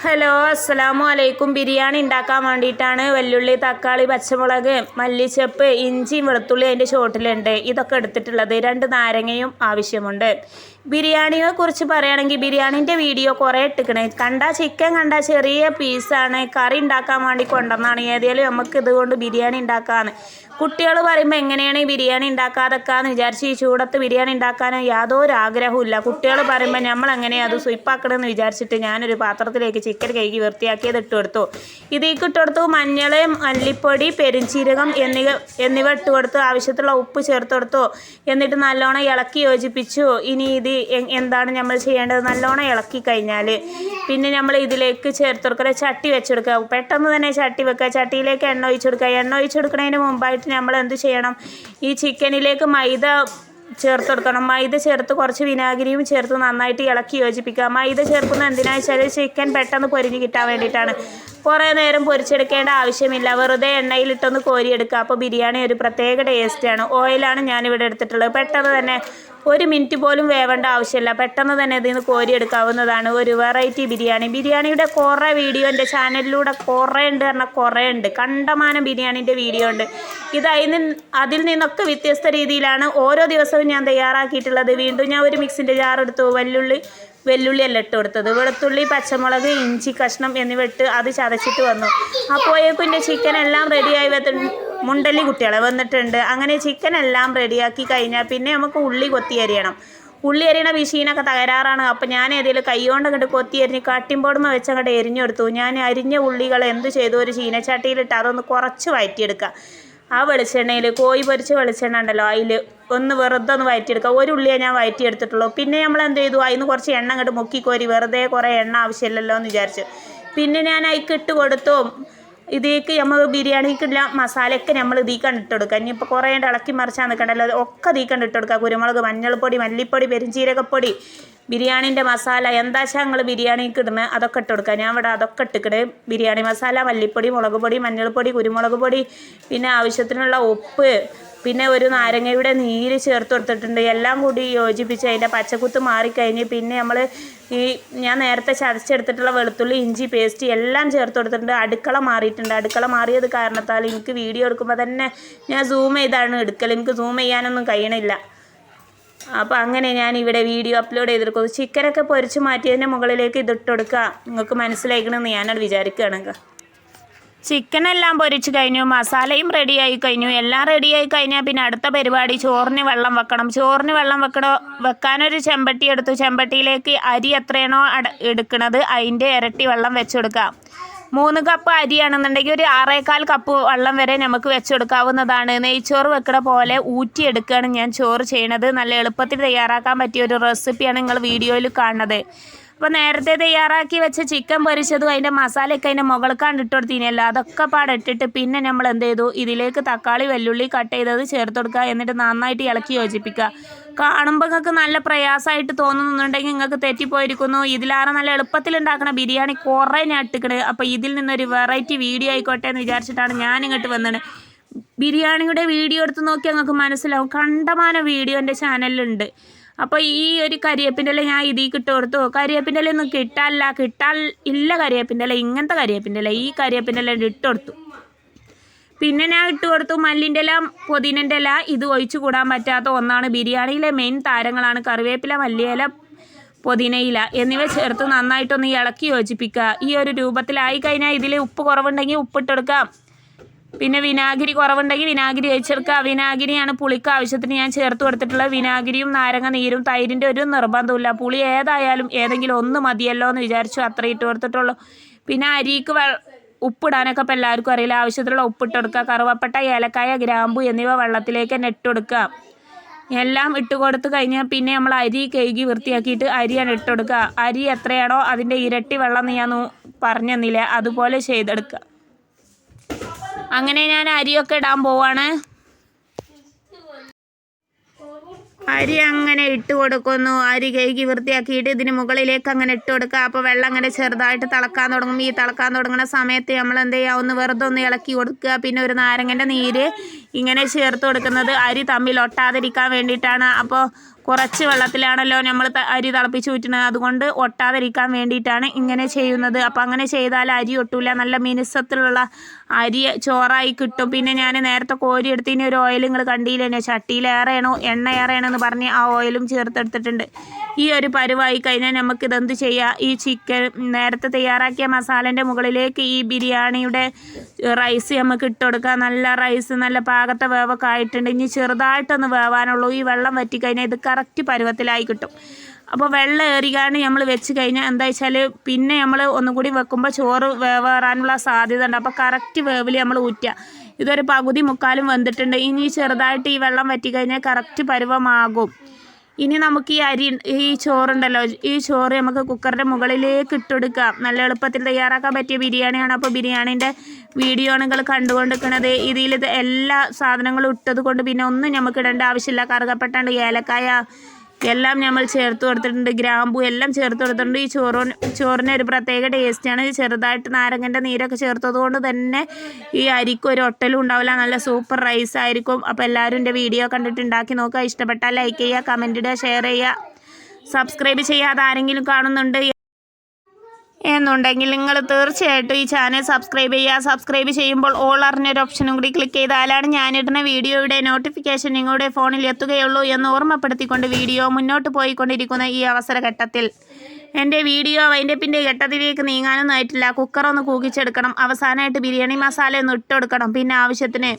Hello അസ്സലാമു അലൈക്കും ബിരിയാണി ഉണ്ടാക്കാൻ വേണ്ടിയിട്ടാണ് വെല്ലുള്ളി തക്കാളി പച്ചമുളക് മല്ലിച്ചപ്പ് ഇഞ്ചി വെളുത്തുള്ളി അതിന്റെ ചോട്ടിലുണ്ട് ഇതൊക്കെ എടുത്തിട്ടുള്ളത് രണ്ട് നാരങ്ങയും ആവശ്യമുണ്ട്. ബിരിയാണിയെ കുറിച്ച് പറയുകയാണെങ്കിൽ ബിരിയാണീന്റെ വീഡിയോ കുറേ ഇട്ടിക്കണേ. കണ്ട ചിക്കൻ കണ്ട ചെറിയ പീസാണ് കറി ഉണ്ടാക്കാൻ വേണ്ടി കൊണ്ടുവന്നാണ്. ഏതായാലും നമുക്ക് ഇതുകൊണ്ട് ബിരിയാണി ഉണ്ടാക്കാമെന്ന് കുട്ടികൾ പറയുമ്പോൾ എങ്ങനെയാണ് ഈ ബിരിയാണി ഉണ്ടാക്കാതൊക്കെയെന്ന് വിചാരിച്ച് ഈ ചൂടത്ത് ബിരിയാണി ഉണ്ടാക്കാനോ യാതൊരു ആഗ്രഹവും ഇല്ല കുട്ടികൾ പറയുമ്പോൾ നമ്മൾ എങ്ങനെയാണ് അത് സ്വീപ്പാക്കണമെന്ന് വിചാരിച്ചിട്ട് ഞാനൊരു പാത്രത്തിലേക്ക് ചിക്കൻ കഴുകി വൃത്തിയാക്കിയത് ഇട്ട് കൊടുത്തു. ഇതിലേക്ക് ഇട്ട് കൊടുത്തു മഞ്ഞൾ മല്ലിപ്പൊടി പെരുംജീരകം എന്നിവ എന്നിവ ഇട്ട് കൊടുത്തു. ആവശ്യത്തിലുള്ള ഉപ്പ് ചേർത്ത് കൊടുത്തു. എന്നിട്ട് നല്ലോണം ഇളക്കി യോജിപ്പിച്ചു. ഇനി ഇത് എന്താണ് നമ്മൾ ചെയ്യേണ്ടത്? നല്ലോണം ഇളക്കി കഴിഞ്ഞാൽ പിന്നെ നമ്മൾ ഇതിലേക്ക് ചേർത്ത് കൊടുക്കുക ചട്ടി വെച്ചെടുക്കുക. പെട്ടെന്ന് തന്നെ ചട്ടി വെക്കുക. ചട്ടിയിലേക്ക് എണ്ണ ഒഴിച്ച് കൊടുക്കുക എണ്ണ ഒഴിച്ച് കൊടുക്കുന്നതിന് മുമ്പായിട്ട് നമ്മൾ എന്ത് ചെയ്യണം? ഈ ചിക്കനിലേക്ക് മൈദ ചേർത്ത് കൊടുക്കണം. മൈദ ചേർത്ത് കുറച്ച് വിനാഗിരിയും ചേർത്ത് നന്നായിട്ട് ഇളക്കി യോജിപ്പിക്കുക. മൈദ ചേർക്കുന്നത് എന്തിനാണെന്ന് വെച്ചാൽ ചിക്കൻ പെട്ടെന്ന് പൊരിഞ്ഞ് കിട്ടാൻ വേണ്ടിയിട്ടാണ്. കുറേ നേരം പൊരിച്ചെടുക്കേണ്ട ആവശ്യമില്ല. വെറുതെ എണ്ണയിലിട്ടൊന്ന് കോരിയെടുക്കുക. അപ്പോൾ ബിരിയാണി ഒരു പ്രത്യേക ടേസ്റ്റാണ് ഓയിലാണ് ഞാനിവിടെ എടുത്തിട്ടുള്ളത്. പെട്ടെന്ന് തന്നെ ഒരു മിനിറ്റ് പോലും വേവേണ്ട ആവശ്യമില്ല. പെട്ടെന്ന് തന്നെ ഇതിൽ നിന്ന് കോരിയെടുക്കാവുന്നതാണ് ഒരു വെറൈറ്റി ബിരിയാണി. ബിരിയാണിയുടെ കുറേ വീഡിയോ എന്റെ ചാനലിലൂടെ കുറേ ഉണ്ട് പറഞ്ഞാൽ കുറേ ഉണ്ട്. കണ്ടമാനം ബിരിയാണീന്റെ വീഡിയോ ഉണ്ട്. ഇത് അതിന് അതിൽ നിന്നൊക്കെ വ്യത്യസ്ത രീതിയിലാണ് ഓരോ ദിവസവും ഞാൻ തയ്യാറാക്കിയിട്ടുള്ളത്. വീണ്ടും ഞാൻ ഒരു മിക്സിന്റെ ജാർ എടുത്തു. വെല്ലുള്ളി വെല്ലുള്ളി അല്ല ഇട്ട് കൊടുത്തത്. വെളുത്തുള്ളി പച്ചമുളക് ഇഞ്ചി കഷ്ണം എന്നിവ ഇട്ട് അത് ചതച്ചിട്ട് വന്നു. അപ്പോഴേക്കും എന്റെ ചിക്കൻ എല്ലാം റെഡിയായി മുണ്ടല്ലി കുട്ടികളെ വന്നിട്ടുണ്ട്. അങ്ങനെ ചിക്കൻ എല്ലാം റെഡിയാക്കി കഴിഞ്ഞാൽ പിന്നെ നമുക്ക് ഉള്ളി കൊത്തി അരിയണം. ഉള്ളി അരിയണ മെഷീനൊക്കെ തകരാറാണ്. അപ്പം ഞാൻ ഏതെങ്കിലും കൈകൊണ്ട് അങ്ങോട്ട് കൊത്തി അരിഞ്ഞ് കട്ടിമ്പോടുമ്പോൾ വെച്ച് അങ്ങോട്ട് എരിഞ്ഞെടുത്തു ഞാൻ അരിഞ്ഞ ഉള്ളികൾ എന്ത് ചെയ്തു? ഒരു ചീനച്ചട്ടിയിലിട്ട് അതൊന്ന് കുറച്ച് വഴറ്റിയെടുക്കുക ആ വെളിച്ചെണ്ണയിൽ കോഴി പൊരിച്ച വെളിച്ചെണ്ണ ഉണ്ടല്ലോ അതിൽ ഒന്ന് വെറുതെ ഒന്ന് വയറ്റിയെടുക്കുക. ഒരു ഉള്ളിയെ ഞാൻ വയറ്റിയെടുത്തിട്ടുള്ളൂ. പിന്നെ നമ്മൾ എന്ത് ചെയ്തു? അതിന് കുറച്ച് എണ്ണ അങ്ങോട്ട് മുക്കിക്കോരി വെറുതെ കുറേ എണ്ണ ആവശ്യമില്ലല്ലോ എന്ന് വിചാരിച്ചു. പിന്നെ ഞാൻ അതിക്ക് ഇട്ട് കൊടുത്തു. ഇതിലേക്ക് നമ്മൾ ബിരിയാണിക്കുള്ള മസാലയൊക്കെ നമ്മൾ ഇതിൽ കണ്ടിട്ട് കൊടുക്കുക ഇനിയിപ്പോൾ കുറേ ഇളക്കി മറിച്ചാൽ നിൽക്കണ്ടല്ലോ ഒക്കെ ഇതിൽ കണ്ടിട്ട് കൊടുക്കുക കുരുമുളക് മഞ്ഞൾപ്പൊടി മല്ലിപ്പൊടി പെരുംജീരകപ്പൊടി ബിരിയാണീന്റെ മസാല എന്താ വെച്ചാൽ ഞങ്ങൾ ബിരിയാണിക്ക് ഇടുന്നത് അതൊക്കെ ഇട്ട് കൊടുക്കുക ഞാൻ ഇവിടെ അതൊക്കെ ഇട്ടിക്കണേ. ബിരിയാണി മസാല മല്ലിപ്പൊടി മുളക് പൊടി മഞ്ഞൾപ്പൊടി കുരുമുളക് പൊടി പിന്നെ ആവശ്യത്തിനുള്ള ഉപ്പ് പിന്നെ ഒരു നാരങ്ങയുടെ നീര് ചേർത്ത് കൊടുത്തിട്ടുണ്ട്. എല്ലാം കൂടി യോജിപ്പിച്ച് അതിന്റെ പച്ചക്കുത്ത് മാറിക്കഴിഞ്ഞ് പിന്നെ നമ്മൾ ഈ ഞാൻ നേരത്തെ ചതച്ചെടുത്തിട്ടുള്ള വെളുത്തുള്ളി ഇഞ്ചി പേസ്റ്റ് എല്ലാം ചേർത്ത് കൊടുത്തിട്ടുണ്ട്. അടുക്കള മാറിയിട്ടുണ്ട്. അടുക്കള മാറിയത് കാരണത്താൽ എനിക്ക് വീഡിയോ എടുക്കുമ്പോൾ തന്നെ ഞാൻ സൂം ചെയ്താണ് എടുക്കൽ എനിക്ക് സൂം ചെയ്യാനൊന്നും കഴിയണില്ല. അപ്പോൾ അങ്ങനെ ഞാൻ ഇവിടെ വീഡിയോ അപ്ലോഡ് ചെയ്തെടുക്കും ചിക്കനൊക്കെ പൊരിച്ച് മാറ്റിയതിന്റെ മുകളിലേക്ക് ഇതിട്ട് കൊടുക്കുക. നിങ്ങൾക്ക് മനസ്സിലായിക്കണമെന്ന് ഞാനത് വിചാരിക്കുകയാണ് ചിക്കൻ എല്ലാം പൊരിച്ച് കഴിഞ്ഞു മസാലയും റെഡിയായി കഴിഞ്ഞു. എല്ലാം റെഡിയായി കഴിഞ്ഞാൽ പിന്നെ അടുത്ത പരിപാടി ചോറിന് വെള്ളം വെക്കണം. ചോറിന് വെള്ളം വെക്കണോ വെക്കാനൊരു ചെമ്പട്ടി എടുത്തു. ചെമ്പട്ടിയിലേക്ക് അരി എത്രയാണോ അട എടുക്കുന്നത് അതിന്റെ ഇരട്ടി വെള്ളം വെച്ചെടുക്കാം മൂന്ന് കപ്പ് അരിയാണെന്നുണ്ടെങ്കിൽ ഒരു ആറേക്കാൽ കപ്പ് വെള്ളം വരെ നമുക്ക് വെച്ചെടുക്കാവുന്നതാണ് നെയ്ച്ചോറ് വെക്കണ പോലെ ഊറ്റിയെടുക്കുകയാണ് ഞാൻ ചോറ് ചെയ്യണത്. നല്ല എളുപ്പത്തിൽ തയ്യാറാക്കാൻ പറ്റിയ ഒരു റെസിപ്പിയാണ് നിങ്ങൾ വീഡിയോയിൽ കാണുന്നത്. അപ്പോൾ നേരത്തെ തയ്യാറാക്കി വെച്ച ചിക്കൻ പൊരിച്ചതും അതിന്റെ മസാലയൊക്കെ അതിന്റെ മുകൾക്കാണ്ട് ഇട്ട് കൊടുത്തിനല്ലോ അതൊക്കെ പാടെ ഇട്ടിട്ട് പിന്നെ നമ്മൾ എന്ത് ചെയ്തു? ഇതിലേക്ക് തക്കാളി വെല്ലുള്ളി കട്ട് ചെയ്തത് ചേർത്ത് കൊടുക്കുക. എന്നിട്ട് നന്നായിട്ട് ഇളക്കി യോജിപ്പിക്കുക. കാണുമ്പോൾ നിങ്ങൾക്ക് നല്ല പ്രയാസമായിട്ട് തോന്നുന്നുണ്ടെങ്കിൽ നിങ്ങൾക്ക് തെറ്റിപ്പോയിരിക്കുന്നു. ഇതിലാറെ നല്ല എളുപ്പത്തിൽ ബിരിയാണി കുറേ ഞാൻ ഇട്ടിക്കണ്. അപ്പോൾ ഇതിൽ നിന്നൊരു വെറൈറ്റി വീഡിയോ ആയിക്കോട്ടെ എന്ന് വിചാരിച്ചിട്ടാണ് ഞാൻ ഇങ്ങോട്ട് വന്നത്. ബിരിയാണിയുടെ വീഡിയോ എടുത്ത് നോക്കിയാൽ നിങ്ങൾക്ക് മനസ്സിലാവും. കണ്ടമാന വീഡിയോ എന്റെ ചാനലിലുണ്ട് അപ്പോൾ ഈ ഒരു കരിയേപ്പിന്റെ ഇല ഞാൻ ഇതിൽ ഇട്ട് കൊടുത്തു. കരിയേപ്പിന്റെ ഇല ഒന്നും കിട്ടാല്ല കിട്ടാൽ ഇല്ല കരിയേപ്പിന്റെ ഇല ഇങ്ങനത്തെ കരിയേപ്പിന്റെ ഇല. ഈ കരിയേപ്പിന്റെ ഇല ഇട്ട് കൊടുത്തു. പിന്നെ ഞാൻ ഇട്ട് കൊടുത്തു മല്ലിന്റെ ഇല പുതിനന്റെ ഇല. ഇത് ഒഴിച്ചു കൂടാൻ പറ്റാത്ത ഒന്നാണ് ബിരിയാണിയിലെ മെയിൻ താരങ്ങളാണ് കറിവേപ്പില മല്ലിയില പുതിനയില എന്നിവ ചേർത്ത് നന്നായിട്ടൊന്ന് ഇളക്കി യോജിപ്പിക്കുക. ഈ ഒരു രൂപത്തിലായി കഴിഞ്ഞാൽ ഇതിൽ ഉപ്പ് കുറവുണ്ടെങ്കിൽ ഉപ്പിട്ടെടുക്കാം പിന്നെ വിനാഗിരി കുറവുണ്ടെങ്കിൽ വിനാഗിരി ഒഴിച്ചെടുക്കുക. വിനാഗിരിയാണ് പുളിക്ക് ആവശ്യത്തിന് ഞാൻ ചേർത്ത് കൊടുത്തിട്ടുള്ളത് വിനാഗിരിയും നാരങ്ങ നീരും തൈരിന്റെ ഒരു നിർബന്ധമില്ല പുളി ഏതായാലും ഏതെങ്കിലും ഒന്ന് മതിയല്ലോ എന്ന് വിചാരിച്ചു അത്ര ഇട്ട് കൊടുത്തിട്ടുള്ളൂ. പിന്നെ അരിക്ക് വെ ഉപ്പിടാനൊക്കെ ഇപ്പം എല്ലാവർക്കും അറിയില്ല. ആവശ്യത്തിലുള്ള ഉപ്പിട്ട് കൊടുക്കുക. കറുവപ്പട്ട ഏലക്കായ ഗ്രാമ്പു എന്നിവ വെള്ളത്തിലേക്ക് തന്നെ ഇട്ട് കൊടുക്കുക. എല്ലാം ഇട്ട് കൊടുത്ത് കഴിഞ്ഞാൽ പിന്നെ നമ്മൾ അരി കഴുകി വൃത്തിയാക്കിയിട്ട് അരിയാണ് ഇട്ട് കൊടുക്കുക. അരി എത്രയാണോ അതിന്റെ ഇരട്ടി വെള്ളം ഞാൻ പറഞ്ഞു അതുപോലെ ചെയ്തെടുക്കുക. അങ്ങനെ ഞാൻ അരിയൊക്കെ ഇടാൻ പോവാണ്. അരി അങ്ങനെ ഇട്ട് കൊടുക്കുന്നു. അരി കഴുകി വൃത്തിയാക്കിയിട്ട് ഇതിന് മുകളിലേക്ക് അങ്ങനെ ഇട്ട് കൊടുക്കുക. അപ്പോൾ വെള്ളം അങ്ങനെ ചെറുതായിട്ട് തിളക്കാൻ തുടങ്ങും. ഈ തിളക്കാൻ തുടങ്ങുന്ന സമയത്ത് നമ്മൾ എന്ത് ചെയ്യുക? ഒന്ന് വെറുതെ ഒന്ന് ഇളക്കി കൊടുക്കുക. പിന്നെ ഒരു നാരങ്ങന്റെ നീര് ഇങ്ങനെ ചേർത്ത് കൊടുക്കുന്നത് അരി തമ്മിൽ ഒട്ടാതിരിക്കാൻ വേണ്ടിയിട്ടാണ്. അപ്പോൾ കുറച്ച് വെള്ളത്തിലാണല്ലോ നമ്മൾ അരി തിളപ്പിച്ച് ഊറ്റുന്നത്. അതുകൊണ്ട് ഒട്ടാതിരിക്കാൻ വേണ്ടിയിട്ടാണ് ഇങ്ങനെ ചെയ്യുന്നത്. അപ്പോൾ അങ്ങനെ ചെയ്താൽ അരി ഒട്ടില്ല നല്ല മിനുസത്തിലുള്ള അരി ചോറായി കിട്ടും. പിന്നെ ഞാൻ നേരത്തെ കോരി എടുത്തതിന് ഒരു ഓയിൽ നിങ്ങൾ കണ്ടില്ലേ? എണ്ണ ഏറെയാണോ എന്ന് പറഞ്ഞ് ആ ഓയിലും ചേർത്തെടുത്തിട്ടുണ്ട്. ഈ ഒരു പരുവായി കഴിഞ്ഞാൽ നമുക്ക് ഇതെന്ത് ചെയ്യാം? ഈ ചിക്കൻ നേരത്തെ തയ്യാറാക്കിയ മസാലേന്റെ മുകളിലേക്ക് ഈ ബിരിയാണിയുടെ റൈസ് നമുക്ക് ഇട്ട് കൊടുക്കാം. നല്ല റൈസ് നല്ല പാകത്തെ വേവൊക്കെ ആയിട്ടുണ്ട്. ഇനി ചെറുതായിട്ടൊന്ന് വേവാനുള്ളൂ. ഈ വെള്ളം വറ്റിക്കഴിഞ്ഞാൽ ഇത് കറക്റ്റ് പരുവത്തിലായി കിട്ടും. അപ്പോൾ വെള്ളം ഏറിയാണ് നമ്മൾ വെച്ച് കഴിഞ്ഞാൽ എന്താ വെച്ചാൽ പിന്നെ നമ്മൾ ഒന്നും കൂടി വെക്കുമ്പോൾ ചോറ് വേവേറാനുള്ള സാധ്യത ഉണ്ട്. അപ്പോൾ കറക്റ്റ് വേവിൽ നമ്മൾ ഊറ്റുക. ഇതൊരു പകുതി മുക്കാലും വെന്തിട്ടുണ്ട്. ഇനി ചെറുതായിട്ട് ഈ വെള്ളം വറ്റിക്കഴിഞ്ഞാൽ കറക്റ്റ് പരുവമാകും. ഇനി നമുക്ക് ഈ അരി ഈ ചോറുണ്ടല്ലോ ഈ ചോറ് നമുക്ക് കുക്കറിന്റെ മുകളിലേക്ക് ഇട്ടെടുക്കാം നല്ല എളുപ്പത്തിൽ തയ്യാറാക്കാൻ പറ്റിയ ബിരിയാണിയാണ്. അപ്പോൾ ബിരിയാണീന്റെ വീഡിയോ നിങ്ങൾ കണ്ടുകൊണ്ടിരിക്കുന്നത്. ഇതിൽ എല്ലാ സാധനങ്ങളും ഇട്ടത് കൊണ്ട് പിന്നെ ഒന്നും നമുക്ക് ഇടേണ്ട ആവശ്യമില്ല. കറുകപ്പെട്ടാണ്ട് ഏലക്കായ എല്ലാം നമ്മൾ ചേർത്ത് കൊടുത്തിട്ടുണ്ട്. ഗ്രാമ്പു എല്ലാം ചേർത്ത് കൊടുത്തിട്ടുണ്ട്. ഈ ചോറോ ചോറിന് ഒരു പ്രത്യേക ടേസ്റ്റാണ് ചെറുതായിട്ട് നാരങ്ങന്റെ നീരൊക്കെ ചേർത്തത് കൊണ്ട് തന്നെ ഈ അരിക്കും ഒരു ഒട്ടലും ഉണ്ടാവില്ല. നല്ല സൂപ്പർ റൈസ് ആയിരിക്കും. അപ്പോൾ എല്ലാവരും എന്റെ വീഡിയോ കണ്ടിട്ട് ഉണ്ടാക്കി നോക്കുക. ഇഷ്ടപ്പെട്ടാൽ ലൈക്ക് ചെയ്യുക കമന്റ് ഇടുക ഷെയർ ചെയ്യുക. സബ്സ്ക്രൈബ് ചെയ്യാതെ ആരെങ്കിലും കാണുന്നുണ്ട്. എന്നുണ്ടെങ്കിൽ നിങ്ങൾ തീർച്ചയായിട്ടും ഈ ചാനൽ സബ്സ്ക്രൈബ് ചെയ്യുക. സബ്സ്ക്രൈബ് ചെയ്യുമ്പോൾ ഓൾ അറിഞ്ഞൊരു ഓപ്ഷനും കൂടി ക്ലിക്ക് ചെയ്താലാണ് ഞാനിടുന്ന വീഡിയോയുടെ നോട്ടിഫിക്കേഷൻ നിങ്ങളുടെ ഫോണിൽ എത്തുകയുള്ളൂ എന്ന് ഓർമ്മപ്പെടുത്തിക്കൊണ്ട് വീഡിയോ മുന്നോട്ട് പോയിക്കൊണ്ടിരിക്കുന്ന ഈ അവസരഘട്ടത്തിൽ എന്റെ വീഡിയോ വൈൻഡപ്പിന്റെ ഘട്ടത്തിലേക്ക് നീങ്ങാനൊന്നും ആയിട്ടില്ല. കുക്കറൊന്ന് കൂക്കിച്ചെടുക്കണം അവസാനമായിട്ട് ബിരിയാണി മസാല ഒന്ന് ഇട്ടുകൊടുക്കണം പിന്നെ ആവശ്യത്തിന്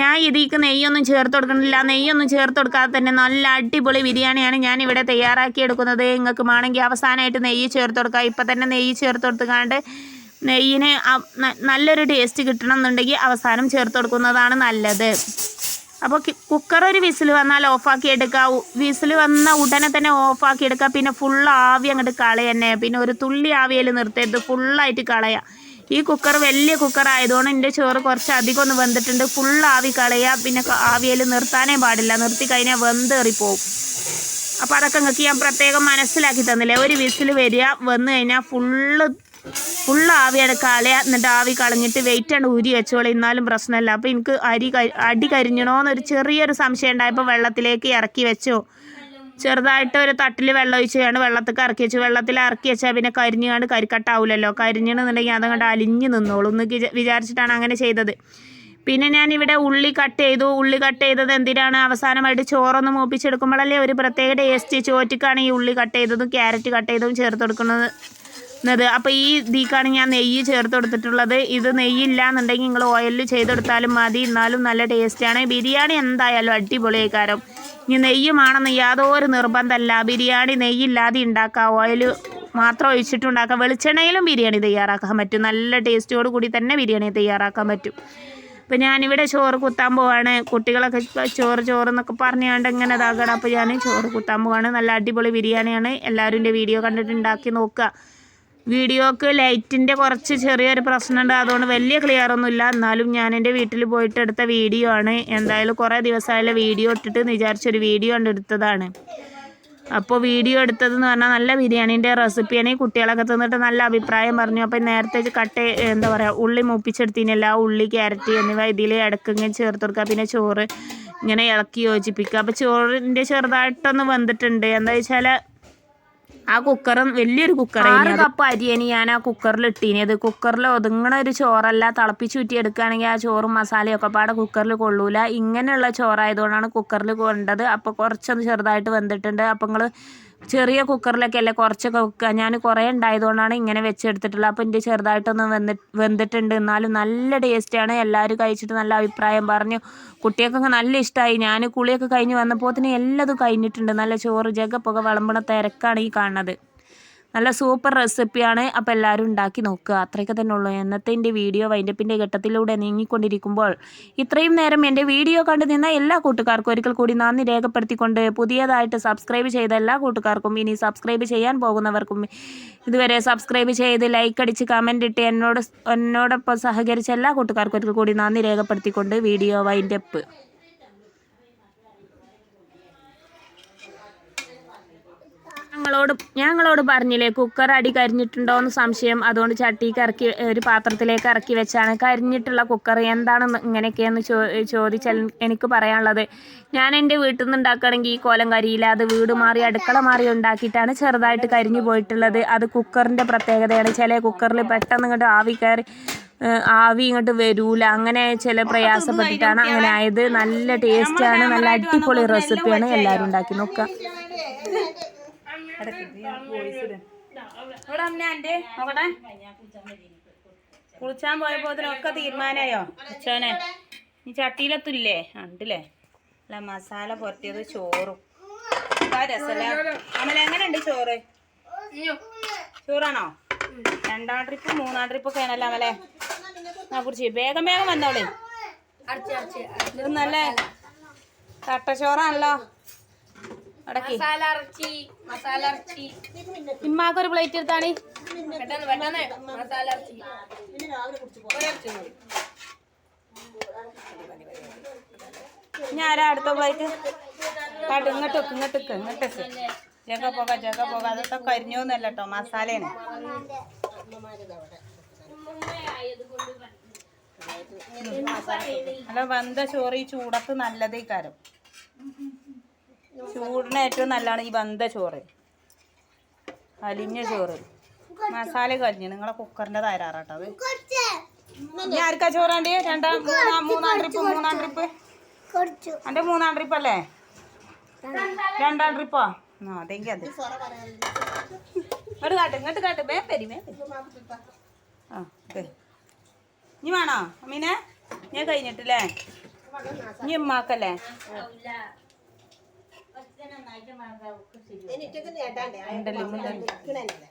ഞാൻ ഇതിക്ക് നെയ്യൊന്നും ചേർത്ത് കൊടുക്കണില്ല. നെയ്യൊന്നും ചേർത്ത് കൊടുക്കാതെ തന്നെ നല്ല അടിപൊളി ബിരിയാണിയാണ് ഞാൻ ഇവിടെ തയ്യാറാക്കി എടുക്കുന്നത്. നിങ്ങൾക്ക് വേണമെങ്കിൽ അവസാനമായിട്ട് നെയ്യ് ചേർത്ത് കൊടുക്കുക ഇപ്പം തന്നെ നെയ്യ് ചേർത്ത് കൊടുത്തുകൊണ്ട് നെയ്യിന് നല്ലൊരു ടേസ്റ്റ് കിട്ടണം എന്നുണ്ടെങ്കിൽ അവസാനം ചേർത്ത് കൊടുക്കുന്നതാണ് നല്ലത്. അപ്പോൾ കുക്കർ ഒരു വിസിൽ വന്നാൽ ഓഫാക്കി എടുക്കുക. വിസിൽ വന്ന ഉടനെ തന്നെ ഓഫാക്കി എടുക്കുക. പിന്നെ ഫുൾ ആവി അങ്ങോട്ട് കളയന്നെ. പിന്നെ ഒരു തുള്ളി ആവിയിൽ നിർത്തരുത്. ഫുള്ളായിട്ട് കളയുക ഈ കുക്കർ വലിയ കുക്കർ ആയതുകൊണ്ട് എന്റെ ചോറ് കുറച്ച് അധികം ഒന്ന് വെന്തിട്ടുണ്ട്. ഫുൾ ആവി കളയുക പിന്നെ ആവിയിൽ നിർത്താനേ പാടില്ല. നിർത്തി കഴിഞ്ഞാൽ വെന്തേറിപ്പോവും അപ്പോൾ അതൊക്കെ നിങ്ങൾക്ക് ഞാൻ പ്രത്യേകം മനസ്സിലാക്കി തന്നില്ലേ? ഒരു വിസിൽ വരിക വന്നു കഴിഞ്ഞാൽ ഫുള്ള് ഫുള്ള് ആവിയാണ് കളയുക എന്നിട്ട് ആവി കളഞ്ഞിട്ട് വെയിറ്റ് ആണ് ഊരി വെച്ചോളൂ. എന്നാലും പ്രശ്നമില്ല അപ്പോൾ എനിക്ക് അരി അടി കരിഞ്ഞണോ എന്നൊരു ചെറിയൊരു സംശയം ഉണ്ടായപ്പോൾ വെള്ളത്തിലേക്ക് ഇറക്കി വെച്ചു. ചെറുതായിട്ട് ഒരു തട്ടിൽ വെള്ളം ഒഴിച്ച് വേണം വെള്ളത്തിൽ ഇറക്കി വെച്ച്. വെള്ളത്തിൽ ഇറക്കി വെച്ചാൽ പിന്നെ കരിഞ്ഞാണ്ട് കരിക്കട്ടാവില്ലല്ലോ കരിഞ്ഞെന്നുണ്ടെങ്കിൽ അതങ്ങോട്ട് അലിഞ്ഞ് നിന്നോളൂ. എന്ന് വിചാ- വിചാരിച്ചിട്ടാണ് അങ്ങനെ ചെയ്തത്. പിന്നെ ഞാൻ ഇവിടെ ഉള്ളി കട്ട് ചെയ്തു. ഉള്ളി കട്ട് ചെയ്തത് എന്തിനാണ്? അവസാനമായിട്ട് ചോറൊന്ന് മൂപ്പിച്ചെടുക്കുമ്പോഴല്ലേ ഒരു പ്രത്യേക ടേസ്റ്റ്. ചോറ്റിക്കാണ് ഈ ഉള്ളി കട്ട് ചെയ്തതും ക്യാരറ്റ് കട്ട് ചെയ്തതും ചേർത്ത് കൊടുക്കുന്നത്. ത് അപ്പോൾ ഈ ഇതിക്കാണ് ഞാൻ നെയ്യ് ചേർത്ത് കൊടുത്തിട്ടുള്ളത്. ഇത് നെയ്യില്ല എന്നുണ്ടെങ്കിൽ നിങ്ങൾ ഓയിലിൽ ചെയ്തെടുത്താലും മതി. എന്നാലും നല്ല ടേസ്റ്റാണ്. ബിരിയാണി എന്തായാലും അടിപൊളിയായി കാരം. ഇനി നെയ്യുമാണെന്ന് യാതൊരു നിർബന്ധമല്ല. ബിരിയാണി നെയ്യില്ലാതെ ഉണ്ടാക്കാം. ഓയിൽ മാത്രം ഒഴിച്ചിട്ടുണ്ടാക്കാം. വെളിച്ചെണ്ണയിലും ബിരിയാണി തയ്യാറാക്കാൻ പറ്റും. നല്ല ടേസ്റ്റോട് കൂടി തന്നെ ബിരിയാണി തയ്യാറാക്കാൻ പറ്റും. അപ്പോൾ ഞാനിവിടെ ചോറ് കുത്താൻ പോവാണ്. കുട്ടികളൊക്കെ ചോറ് ചോറ് എന്നൊക്കെ പറഞ്ഞുകൊണ്ട് ഇങ്ങനെ ഇതാക്കണം അപ്പോൾ ഞാൻ ചോറ് കുത്താൻ പോവാണ്. നല്ല അടിപൊളി ബിരിയാണിയാണ്. എല്ലാവരും വീഡിയോ കണ്ടിട്ട് ഉണ്ടാക്കി നോക്കുക. വീഡിയോക്ക് ലൈറ്റിന്റെ കുറച്ച് ചെറിയൊരു പ്രശ്നമുണ്ട്. അതുകൊണ്ട് വലിയ ക്ലിയർ ഒന്നുമില്ല. എന്നാലും ഞാൻ എന്റെ വീട്ടിൽ പോയിട്ട് എടുത്ത വീഡിയോ ആണ്. എന്തായാലും കുറേ ദിവസമായാലും വീഡിയോ ഇട്ടിട്ട് വിചാരിച്ചൊരു വീഡിയോ ഉണ്ട് എടുത്തതാണ്. അപ്പോൾ വീഡിയോ എടുത്തതെന്ന് പറഞ്ഞാൽ നല്ല ബിരിയാണീന്റെ റെസിപ്പിയാണ്. ഈ കുട്ടികളൊക്കെ തിന്നിട്ട് നല്ല അഭിപ്രായം പറഞ്ഞു. അപ്പോൾ നേരത്തെ കട്ട് എന്താ പറയുക ഉള്ളി മൂപ്പിച്ചെടുത്തിനല്ല. ഉള്ളി ക്യാരറ്റ് എന്നിവ ഇതിൽ ഇടക്കിങ്ങനെ ചേർത്ത് കൊടുക്കുക. പിന്നെ ചോറ് ഇങ്ങനെ ഇളക്കി യോജിപ്പിക്കുക. അപ്പോൾ ചോറിന്റെ ചെറുതായിട്ടൊന്ന് വന്നിട്ടുണ്ട് എന്താ വെച്ചാൽ ആ കുക്കർ വലിയൊരു കുക്കർ ആറ് കപ്പ് അരിയാണ് ഞാൻ ആ കുക്കറിൽ ഇട്ടീനത് കുക്കറിൽ ഒതുങ്ങണ ഒരു ചോറല്ല തിളപ്പിച്ച് ഊറ്റി എടുക്കുകയാണെങ്കിൽ ആ ചോറും മസാലയും ഒക്കെ പാടെ കുക്കറിൽ കൊള്ളൂല. ഇങ്ങനെയുള്ള ചോറായതുകൊണ്ടാണ് കുക്കറിൽ കൊണ്ടത്. അപ്പോൾ കുറച്ചൊന്ന് ചെറുതായിട്ട് വെന്തിട്ടുണ്ട്. അപ്പം നിങ്ങൾ ചെറിയ കുക്കറിലൊക്കെ അല്ലേ കുറച്ചൊക്കെ വെക്കുക. ഞാൻ കുറേ ഉണ്ടായതുകൊണ്ടാണ് ഇങ്ങനെ വെച്ചെടുത്തിട്ടുള്ളത്. അപ്പോൾ എന്റെ ചെറുതായിട്ടൊന്ന് വെന്തി വെന്തിട്ടുണ്ട്. എന്നാലും നല്ല ടേസ്റ്റാണ് എല്ലാവരും കഴിച്ചിട്ട് നല്ല അഭിപ്രായം പറഞ്ഞു. കുട്ടികൾക്കൊക്കെ നല്ല ഇഷ്ടമായി. ഞാൻ കുളിയൊക്കെ കഴിഞ്ഞ് വന്നപ്പോൾ തന്നെ എല്ലാതും കഴിഞ്ഞിട്ടുണ്ട്. നല്ല ചോറ് ജഗപ്പൊക്കെ വിളമ്പണ തിരക്കാണ് ഈ കാണുന്നത്. നല്ല സൂപ്പർ റെസിപ്പിയാണ്. അപ്പോൾ എല്ലാവരും ഉണ്ടാക്കി നോക്കുക. അത്രയൊക്കെ തന്നെ ഉള്ളൂ. എന്നത്തെ എന്റെ വീഡിയോ വൈൻഡപ്പിന്റെ ഘട്ടത്തിലൂടെ നീങ്ങിക്കൊണ്ടിരിക്കുമ്പോൾ ഇത്രയും നേരം എന്റെ വീഡിയോ കണ്ടു നിന്ന എല്ലാ കൂട്ടുകാർക്കും ഒരിക്കൽ കൂടി നന്ദി രേഖപ്പെടുത്തിക്കൊണ്ട് പുതിയതായിട്ട് സബ്സ്ക്രൈബ് ചെയ്ത എല്ലാ കൂട്ടുകാർക്കും ഇനി സബ്സ്ക്രൈബ് ചെയ്യാൻ പോകുന്നവർക്കും ഇതുവരെ സബ്സ്ക്രൈബ് ചെയ്ത് ലൈക്ക് അടിച്ച് കമന്റ് ഇട്ട് എന്നോട് എന്നോടൊപ്പം സഹകരിച്ച എല്ലാ കൂട്ടുകാർക്കും ഒരിക്കൽ കൂടി നന്ദി രേഖപ്പെടുത്തിക്കൊണ്ട് വീഡിയോ വൈൻഡപ്പ്. ഞങ്ങളോട് ഞങ്ങളോട് പറഞ്ഞില്ലേ കുക്കർ അടി കരിഞ്ഞിട്ടുണ്ടോ എന്ന് സംശയം. അതുകൊണ്ട് ചട്ടിക്ക് ഇറക്കി ഒരു പാത്രത്തിലേക്ക് ഇറക്കി വെച്ചാണ്. കരിഞ്ഞിട്ടുള്ള കുക്കർ എന്താണെന്ന് ഇങ്ങനെയൊക്കെയെന്ന് ചോ ചോദിച്ചാൽ എനിക്ക് പറയാനുള്ളത്. ഞാൻ എന്റെ വീട്ടിൽ നിന്ന് ഉണ്ടാക്കുകയാണെങ്കിൽ ഈ കോലം കരിയില്ല അത് വീട് മാറി അടുക്കള മാറി ഉണ്ടാക്കിയിട്ടാണ് ചെറുതായിട്ട് കരിഞ്ഞു പോയിട്ടുള്ളത്. അത് കുക്കറിന്റെ പ്രത്യേകതയാണ്. ചില കുക്കറിൽ പെട്ടെന്ന് ഇങ്ങോട്ട് ആവി കയറി ആവി ഇങ്ങോട്ട് വരൂല. അങ്ങനെ ചില പ്രയാസപ്പെട്ടിട്ടാണ് അങ്ങനെ ആയത്. നല്ല ടേസ്റ്റാണ് നല്ല അടിപൊളി റെസിപ്പിയാണ് എല്ലാവരും ഉണ്ടാക്കി. നോക്കുക. ഇവിടെ അമ്മ എന്റെ കുളിച്ചാൻ പോയപ്പോത്തിനൊക്കെ തീരുമാനമായോ? ഉച്ചോനെ ഈ ചട്ടിയിലെത്തില്ലേ? ഉണ്ടല്ലേ? അല്ല മസാല പുരട്ടിയത് ചോറും. രസമല്ല? അമല എങ്ങനെയുണ്ട് ചോറ്? ചോറാണോ? രണ്ടാം ട്രിപ്പ് മൂന്നാം ട്രിപ്പ് ഒക്കെ ആണല്ലോ അമലെ? ആ കുറിച്ച് വേഗം വേഗം വന്നോളേ. അടക്കി. ഇമ്മാക്കൊരു പ്ലേറ്റ് എടുത്താണ്. ഞാൻ ആരാ അടുത്ത പ്ലേറ്റ് കാട്ട് ഇങ്ങോട്ട് വെക്ക് ഇങ്ങോട്ട് വെക്ക് ഇങ്ങോട്ട് വെക്ക്. ജഗ പോക ജഗ പോക. അതൊക്കെ കരിഞ്ഞോന്നല്ല കേട്ടോ മസാലയാണ് അല്ല വന്ത ചോറ് ഈ ചൂടത്ത് നല്ലതേ കാരം ചൂടിന് ഏറ്റവും നല്ലതാണ് ഈ വന്ത ചോറ്. അലിഞ്ഞ ചോറ്. മസാല കരിഞ്ഞ് നിങ്ങളെ കുക്കറിന്റെ തയ്യാറാട്ടോ അത്. ഇനി ആർക്കാ ചോറാണ്ടി രണ്ടാം മൂന്നാം മൂന്നാം ട്രിപ്പ് മൂന്നാം ട്രിപ്പ് എന്റെ മൂന്നാം ട്രിപ്പ് അല്ലേ? രണ്ടാം ട്രിപ്പോ ആ? അതെങ്കിൽ അത്. ഇങ്ങോട്ട് ഇങ്ങോട്ട് കാട്ട്. മേ ആ. ഇനി വേണോ? അമ്മീനെ ഞാൻ കഴിഞ്ഞിട്ടില്ലേ? ഇനി ഉമ്മാക്കല്ലേ? ഉണ്ടല്ലേ ഉണ്ടല്ലേ?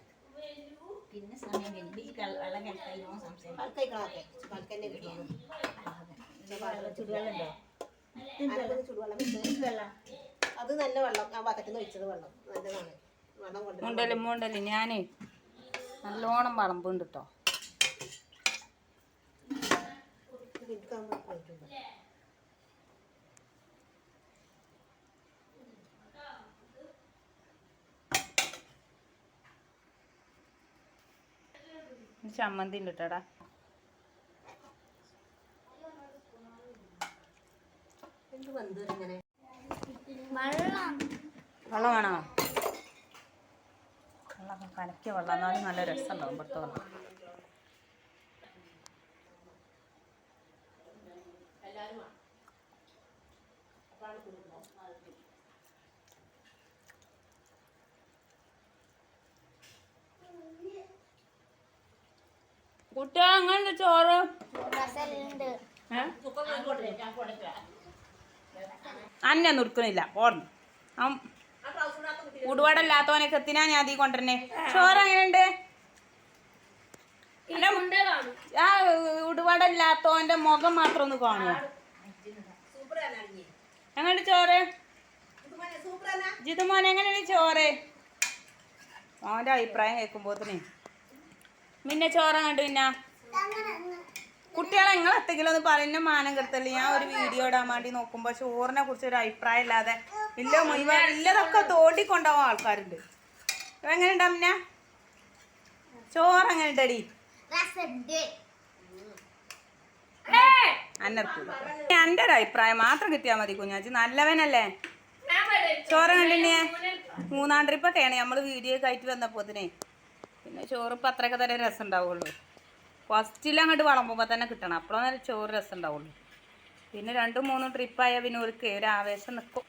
അത്. നല്ല വെള്ളം. ആ നിന്ന് ഒഴിച്ചത് വെള്ളം. നല്ലതാണ്. വെള്ളം കൊണ്ട് മുണ്ടൽ മുണ്ടൽ. ഞാനേ നല്ലോണം വളമ്പുണ്ട് കേട്ടോ ചമ്മന്തി ഉണ്ട് കേട്ടോടാ എന്ത് വന്നു ഇങ്ങനെ വെള്ളം. വേണോ വെള്ളം കലക്കിയ വെള്ളം. എന്നാലും നല്ല രസമുണ്ടാവും ഇവിടുത്തെ വെള്ളം. കുട്ടിയാ അങ്ങനെ ചോറ്? അന്നെ നുറുക്കണില്ല ഓർമ്മ ഉടുപാടല്ലാത്തവനൊക്കെ എത്തിനാ ഞാൻ അതീ കൊണ്ടുവരണേ ചോറ് എങ്ങനെയുണ്ട് ആ ഉടുപാടല്ലാത്തവന്റെ മുഖം മാത്രം ഒന്ന് കാണുമോ എങ്ങനെയുണ്ട് ചോറ്? ജിതുമോൻ എങ്ങനെയുണ്ട് ചോറ്? അവന്റെ അഭിപ്രായം കേൾക്കുമ്പോത്തിന്. പിന്നെ ചോറ കണ്ടു പിന്നെ കുട്ടികളെ നിങ്ങൾ എന്തെങ്കിലും ഒന്ന് പറയുന്ന മാനം കിടത്തല്ല. ഞാൻ ഒരു വീഡിയോ ഇടാൻ വേണ്ടി നോക്കുമ്പോൾ ചോറിനെ കുറിച്ച് ഒരു അഭിപ്രായം ഇല്ലാതെ ഇല്ല മുഴുവൻ ഇല്ലതൊക്കെ തോണ്ടിക്കൊണ്ടാവും ആൾക്കാരുണ്ട്. എങ്ങനെ ഉണ്ടാ പിന്നെ ചോറ് എങ്ങനെയുണ്ടടി അന്നർക്കൂല എന്റെ ഒരു അഭിപ്രായം മാത്രം കിട്ടിയാൽ മതി കുഞ്ഞാച്ചി. നല്ലവനല്ലേ? ചോറ് കണ്ടിട്ടേ മൂന്നാം ട്രിപ്പൊക്കെയാണ് നമ്മൾ വീഡിയോ കയറ്റി വന്നപ്പോത്തിനെ. പിന്നെ ചോറ് ഇപ്പം അത്രയൊക്കെ തന്നെ രസം ഉണ്ടാവുള്ളൂ ഫസ്റ്റിൽ അങ്ങോട്ട് വളമ്പുമ്പോൾ തന്നെ കിട്ടണം. അപ്പോഴാണ് ചോറ് രസം ഉണ്ടാവുള്ളൂ പിന്നെ രണ്ടും മൂന്നും ട്രിപ്പായാൽ പിന്നെ ഒരു ഒരു ആവേശം നിൽക്കും